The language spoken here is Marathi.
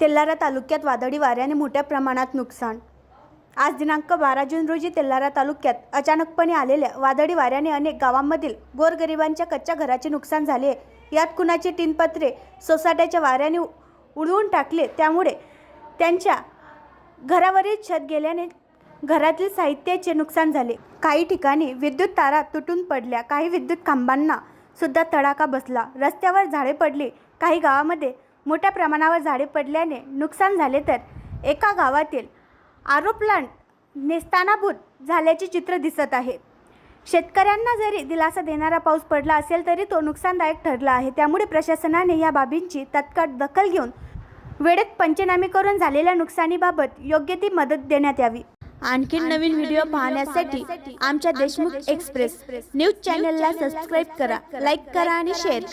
तेल्लारा तालुक्यात वादळी वाऱ्याने मोठ्या प्रमाणात नुकसान. आज दिनांक बारा जून रोजी तेल्लारा तालुक्यात अचानकपणे आलेल्या वादळी वाऱ्याने अनेक गावांमधील गोरगरिबांच्या कच्च्या घराचे नुकसान झाले. यात कुणाचे तीनपत्रे सोसाट्याच्या वाऱ्याने उ- उडवून टाकले त्यामुळे त्यांच्या घरावरील छत गेल्याने घरातील साहित्याचे नुकसान झाले. काही ठिकाणी विद्युत तारा तुटून पडल्या काही विद्युत खांबांना सुद्धा तडाखा बसला. रस्त्यावर झाडे पडली. काही गावामध्ये मोठ्या प्रमाणावर झाडे पडल्याने नुकसान झाले तर एका गावातील आरो प्लांट नेस्तानाभूत झाल्याचे चित्र दिसत आहे. शेतकऱ्यांना जरी दिलासा देणारा पाऊस पडला असेल तरी तो नुकसानदायक ठरला आहे. त्यामुळे प्रशासनाने या बाबींची तत्काळ दखल घेऊन वेळेत पंचनामे करून झालेल्या नुकसानीबाबत योग्य ती मदत देण्यात यावी. आणखी नवीन व्हिडिओ पाहण्यासाठी आमच्या देशमुख एक्सप्रेस न्यूज चॅनलला सबस्क्राईब करा लाईक करा आणि शेअर करा.